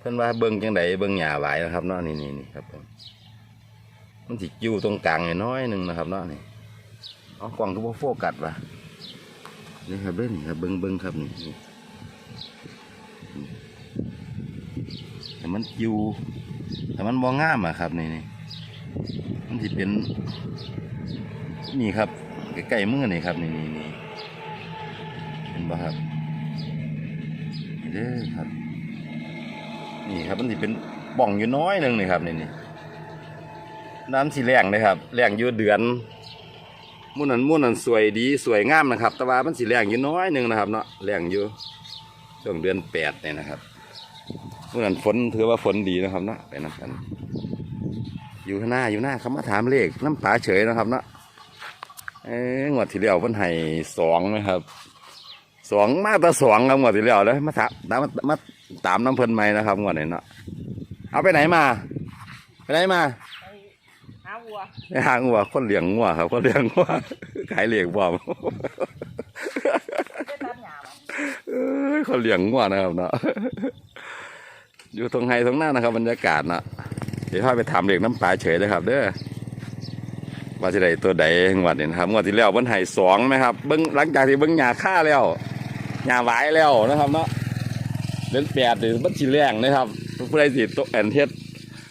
เพิ่นว่าเบิ่งจังไดเบิ่งหญ้าหวายนะครับเนาะนี่นี่นี่ครับผมมันสิอยู่ตรงกลางน้อยหนึ่งนะครับเนาะนี่เอากล้องก็บ่โฟกัสว่ะนี่ครับเด้อนี่ครับเบิ่งเบิ่งครับนี่นี่แต่มันอยู่แต่มันบ่งามอะครับนี่นี่มันสิเป็น นี่ครับใกล้ๆมือนี่ครับนี่นี่นี่เห็นบ่ครับเด้อครับ นี่ครับมันสิเป็นป่องอยู่น้อยหนึ่งนี่ครับนี่นี่น้ำสีแรงเลยครับแรงอยู่เดือนมุ่นนั้นมุ่นนั้นสวยดีสวยงามนะครับ แต่ว่ามันสีแรงอยู่น้อยหนึ่งนะครับเนาะแรงอยู่ช่วงเดือนแปดเนี่ยนะครับมุ่นนั้นฝนถือว่าฝนดีนะครับเนาะไปนักันอยู่ข้างหน้าอยู่หน้าเขามาถามเลขน้ำป๋าเฉยนะครับเนาะเอ้งวดที่แล้วเพิ่นให้สองนะครับสองมาต่สองครับงวดที่แล้วเลยมาถามตามมา ตามน้ำเพิ่นใหม่นะครับงวดนี้เนาะเอาไปไหนมา ไปไหนมาไปหาวัวไปหางัวคนเลี้ยงงัวครับคนเลี้ยงงัวขายเลี้ยงบ่อมได้ตัดหญ้าบ่เอ้ยคนเลี้ยงงัวนะครับเนาะอยู่ตรงไฮตรงหน้านะครับบรรยากาศเนาะเดี๋ยวพาไปถามเด็กน้ำปลาเฉยเลยครับ เด้อว่าจะได้ตัวใดงวดนี้นะครับงวดที่แล้วเพิ่นให้สองไหมครับเบิ้งหลังจากที่เบิ้งหญ้าค่าแล้วหญ้าหวายแล้วนะครับเนาะ เดือนแปดหรือบัญชีแรงนะครับผู้ใดสิตกแอนเทส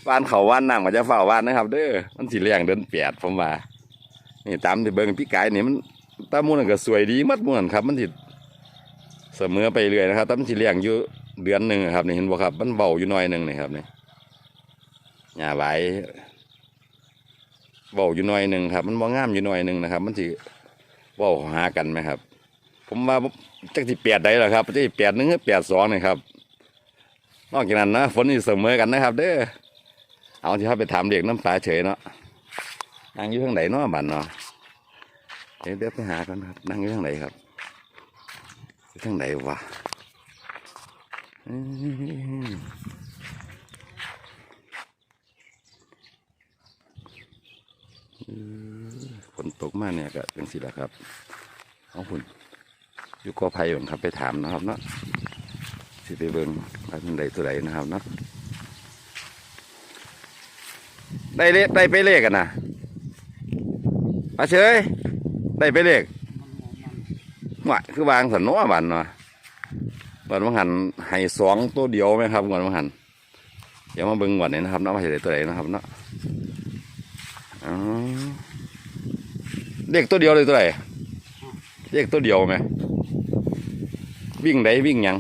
วานเขาว่านนั่งมันจะเฝ้าว่านนะครับ เด้อมันสีแรงเดือนแปดผมว่านี่ตามที่เบิ้งพี่กายนี่มันตามูนก็สวยดีมัดมูนครับ มันสิเสมอไปเรื่อยนะครับต่มันสีแรงอยู่เดือนหนึ่งครับนี่เห็นบ่ครับ มันเบาอยู่หน่อยหนึ่งนี่ครับนี่หญ้าหวายเบาอยู่หน่อยหนึ่งครับ มันบ่งามอยู่หน่อยหนึ่งนะครับ มันสิเบาหากันไหมครับ ผมว่าจักที่แปดได้หรอครับจักที่แปดหนึ่งแปดสองนี่ครับ นอกจากนั้นนะฝนนี่เสมอกันนะครับ เด้อเอาที่เขาไปถามเด็กน้ำปลาเฉยเนาะนั่งอยู่ทางไหนเนาะบันเนาะเดี๋ยวเดี๋ยวไปหากันครับนั่งอยู่ทางไหนครับทางไหนวะฝนตกมาเนี่ยก็เป็นสิละครับ เอาคุณ อยู่กอไผ่ผมครับไปถามนะครับเนาะสิไปเบิ่งว่าเป็นใดตัวใดนะครับเนาะได้เลขได้ไปเลขกันนะมาเฉยได้ไปเลขหวะคือวางสันโนบันเนาะวันมังหันให้สองตัวเดียวไหมครับวันมังหันเดี๋ยวมาเบิ่งวันนี้นะครับเนาะว่าจะได้ตัวใดนะครับเนาะเด็กตัวเดียวเลยตัวไหนเด็กตัวเดียวไหม วิ่งไหนวิ่งหยัง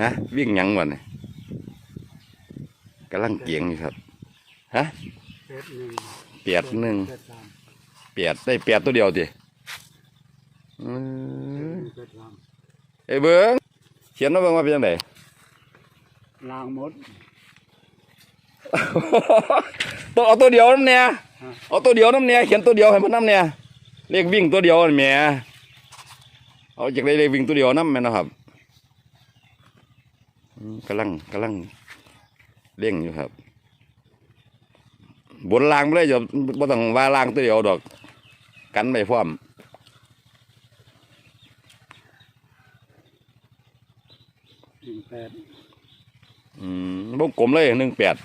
ฮะวิ่งหยังวะเนี่ยกำลังเกียงอยู่ครับฮะเจ็ดหนึ่งเปียดหนึ่งเจ็ดสามเปียดได้เปียดตัวเดียวดิอืมเจ็ดสามเอ้ยเบิ้งเขียนมาเบิ้งว่าเป็นยังไงล้างหมดต้องเอาตัวเดียวน้ำเนี่ยฮะเอาตัวเดียวน้ำเนี่ยเขียนตัวเดียวให้มันน้ำเนี่ย เลขวิ่งตัวเดียวนี่แหม่เอาจากเลขวิ่งตัวเดียวน้ำแม่นะครับอืมกำลังกำลังเร่งอยู่ครับ บนรางไม่ได้จะบ่ต้องว่าล่างตัวเดียวดอก กันไปพร้อมหนึ่งแปดอืมวงกลมเลยหนึ่งแปด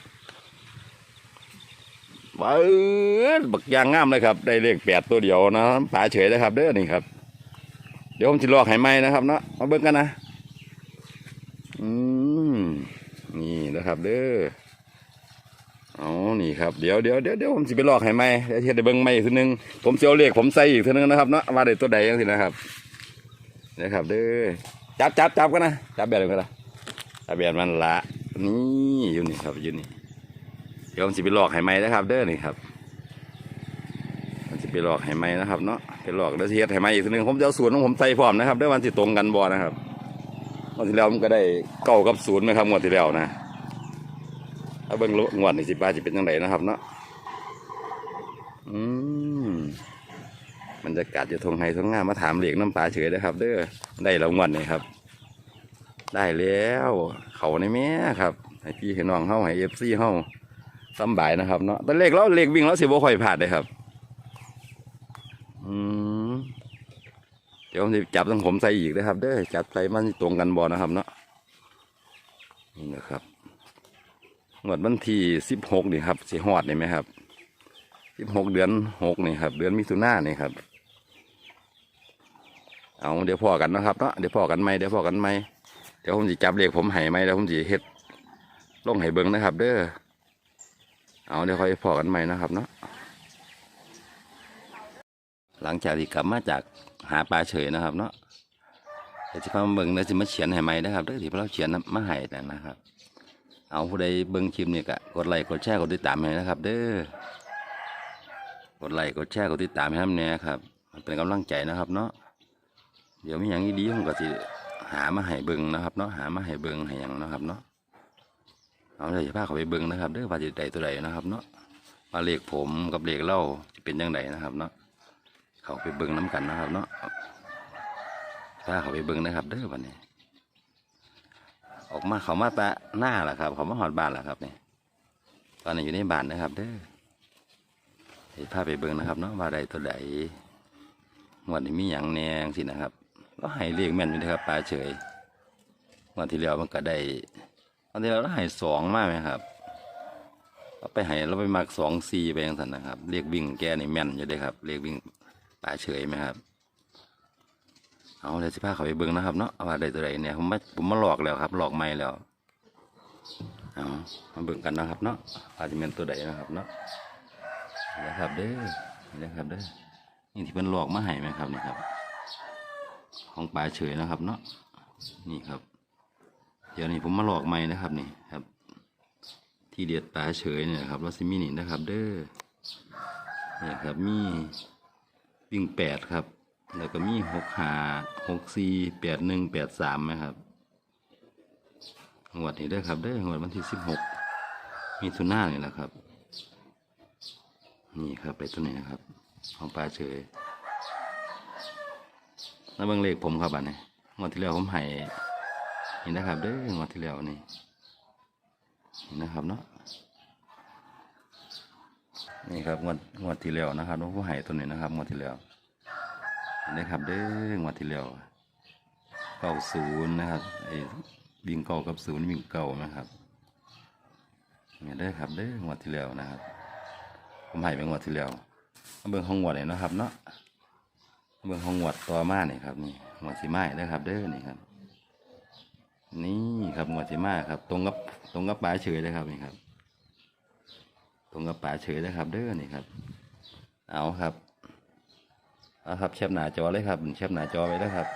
ว้าวบักยางงามเลยครับ ได้เลขแปดตัวเดียวนะป่าเฉยนะครับ เด้อนี่ครับ เดี๋ยวผมจะลอกให้ไหมนะครับเนาะมาเบิ่งกันนะ อืมนี่นะครับ เด้อเอานี่ครับ เดี๋ยวเดี๋ยวเดี๋ยวเดี๋ยวผมจะไปลอกให้ไหมเดี๋ยวเทียได้เบิ่งไหมอีกทีนึง ผมจะเอาเลขผมใส่อีกทีนึงนะครับเนาะว่าได้ตัวใดยังสินะครับนะครับ เด้อจับจับจับกันนะจับแบบกันนะทะเบียนมันละนี่อยู่นี่ครับอยู่นี่ เดี๋ยวผมจะไปหลอกให้ไหมนะครับ เด้อนี่ครับผมจะไปหลอกให้ไหมนะครับเนาะไปหลอกแล้วเทียดให้ไหมอีกทีหนึงผมจะเอาศูนย์ของผมใส่พร้อมนะครับเด้อวันที่ตรงกันบ่นะครับวันที่แล้วผมก็ได้เก้ากับศูนย์นะครับงวดที่แล้วนะถ้าเบิ่งงวดนี่สิบาจะเป็นยังไงนะครับเนาะอืมบรรยากาศจะทงไฮทงงามมาถามเหลียงน้ำปลาเฉยนะครับ เด้อได้แล้วงวดนี่ครับ ได้แล้ว เขาในแม่ครับให้พี่ให้น้องเฮาให้เอฟซีเฮา สำบายนะครับเนาะแต่เลขเราเลขวิ่งแล้วสิบ่ค่อยพลาดเลยครับ อืมเดี๋ยวผมจะจับทั้งผมใส่อีกนะครับ เด้อจับใส่มันตรงกันบอนะครับ เนาะนี่นะครับงวดวันที่สิบหกนี่ครับสีหอดนี่ไหมครับสิบหกเดือนหกนี่ครับ เดือนมิถุนายนนี่ครับ เอาเดี๋ยวพอกันนะครับเนาะเดี๋ยวพอกันไหมเดี๋ยวพอกันไหมเดี๋ยวผมจะจับเลขผมให้ไหมแล้วผมจะเฮ็ดลงให้เบิ้งนะครับ เด้อ เอาเดี๋ยวค่อยพอกันไหม่นะครับเนาะหลังจากที่กลับมาจากหาปลาเฉยนะครับ เนาะเดี๋ยวจะพามาเบิ้งแล้วจะมาเขียนให้ไหมนะครับเด้อที่เราเขียนมาให้นั่นนะครับ เอาผู้ใดเบิ้งคลิปนี่ก็กดไลค์กดแชร์กดติดตามให้นะครับ เด้อกดไลค์กดแชร์กดติดตามให้ทำเนี่ยครับมันเป็นกำลังใจนะครับ เนาะเดี๋ยวมีอย่างดีๆผมก็สิหามาให้เบิ่งนะครับ เนาะหามาให้เบิ่งให้หยังนะครับ เนาะ เอาเลยจะพาเขาไปเบิ่งนะครับเด้อว่าจะได้ตัวใดนะครับ เนาะว่าเลขผมกับเลขเล่าจะเป็นยังไงนะครับ เนาะเขาไปเบิ่งน้กันนะครับ เนาะพาเขาไปเบิ่งนะครับ เด้อวันนี้ ออกมาเขามาตาหน้าแหละครับ เขามาหอดบ้านแหละครับนี่ตอนนี้อยู่ในบ้านนะครับ เด้อพาไปเบิ่งนะครับ เนาะว่าใดตัวใดวันนี้มีอย่างแนงสินะครับเราให้เลขแม่นอยู่นะครับปลาเฉยวันที่แล้วมันก็ได้ วันที่เราให้สองมากไหมครับเราไปให้เราไปมักสองซีไปย่างนั้นนะครับเลขวิ่งแกนี่แม่นอยู่เลยครับเลขวิ่งปลาเฉยไหมครับ เอาเดี๋ยวสิพาเขาไปเบิ่งนะครับเนาะว่าได้ตัวใดเนี่ยผมมาผมมาหลอกแล้วครับ หลอกไม่แล้วเอามาเบิ่งกันนะครับเนาะอาจจะเป็นตัวใดนะครับเนาะนี่นะครับเด้อนี่นะครับเด้อนี่ที่เป็นหลอกมาให้ไหมครับนี่ครับ ของปลาเฉยนะครับเนาะนี่ครับ ดี๋ยวนี้ผมมาหลอกใหม่นะครับนี่ครับ ที่เด็ดปลาเฉยเนี่ยครับรัสมินี่นะครับ เด้อเนี่ยครับมีวิ่งแปดครับ แล้วก็มีหกหาหกสี่แปดหนึ่งแปดสามนะครับงวดนี้เด้ครับเด้องวดวันที่สิบหกมีทุน่าเนี่ยแหละครับ นี่ครับไปตัวนี้นะครับ ของปลาเฉยแล้วเบิ่งเลขผมครับอันนี้งวดที่แล้วผมให้ นี่นะครับเด้องวดที่แล้วนี่นี่นะครับเนาะนี่ครับงวดงวดที่แล้วนะครับน้องผู้ให้ตัวนี้นะครับงวดที่แล้วนี่นะครับเด้องวดที่แล้วเก้าศูนย์นะครับไอ้วิ่งเก้ากับศูนย์วิ่งเก้านะครับนี่เด้ครับเด้องวดที่แล้วนะครับผมให้ไปงวดที่แล้วเบิ่งห้องงวดเลยนะครับ เนาะเบิ่งห้องงวดต่อมาเนี่ยครับนี่งวดสีไม้เด้ครับเด้อนี่ครับ นี่ครับงวดสีม้ครับ ตรงกับตรงกับปลาเฉยเลยครับนี่ครับ ตรงกับปลาเฉยเลยครับ เด้อนี่ครับ เอาครับเอาครับแคปหน้าจอเลยครับแคปหน้าจอไว้แล้วครับ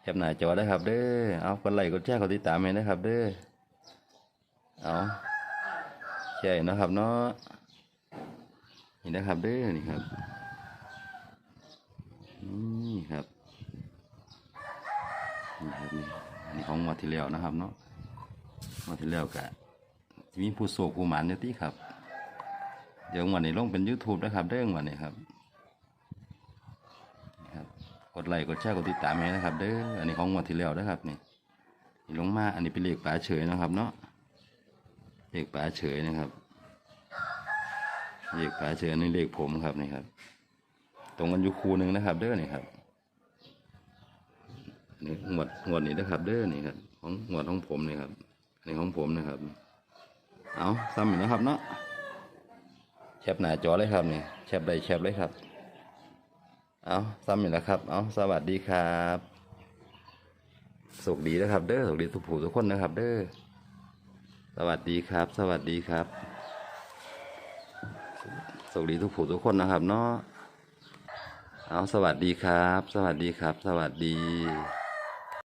แคปหน้าจอได้ครับ เด้อเอากดไลค์กดแชร์กดติดตามให้นะครับ เด้อเอาแชร์นะครับเนาะนี่นะครับ เด้อนี่ครับนี่ครับนี่ครับนี่ อันนี้ของงวดที่แล้วนะครับเนาะงวดที่แล้วกะมีผู้โศกผู้หมานอยู่ที่ครับ เดี๋ยววันนี้ลงเป็น YouTube นะครับเด้องวันนี้ครับครับ กดไลค์กดแชร์กดติดตามให้นะครับ เด้ออันนี้ของงวดที่แล้วนะครับนี่นี่ลงมาอันนี้เป็นเลขป่าเฉยนะครับ เนาะเลขป่าเฉยนะครับเลขปลาเชิญนี่เลขผมครับนี่ครับ ตรงกันอยู่คูหนึ่งนะครับ เด้อนี่ครับ นี่งวดงวดนี้นะครับ เด้อนี่ครับ ของงวดของผมนี่ครับนี่ของผมนะครับ เอาซ้ำอีกนะครับเนาะแคปหน้าจอเลยครับนี่แคปได้แคปเลยครับ เอาซ้ำอีกแล้วครับ เอาสวัสดีครับสุขดีนะครับ เด้อสุขดีทุกผู้ทุกคนนะครับ เด้อสวัสดีครับ สวัสดีครับสวัสดีทุกผู้ทุกคนนะครับเนาะเอาสวัสดีครับ สวัสดีครับ สวัสดี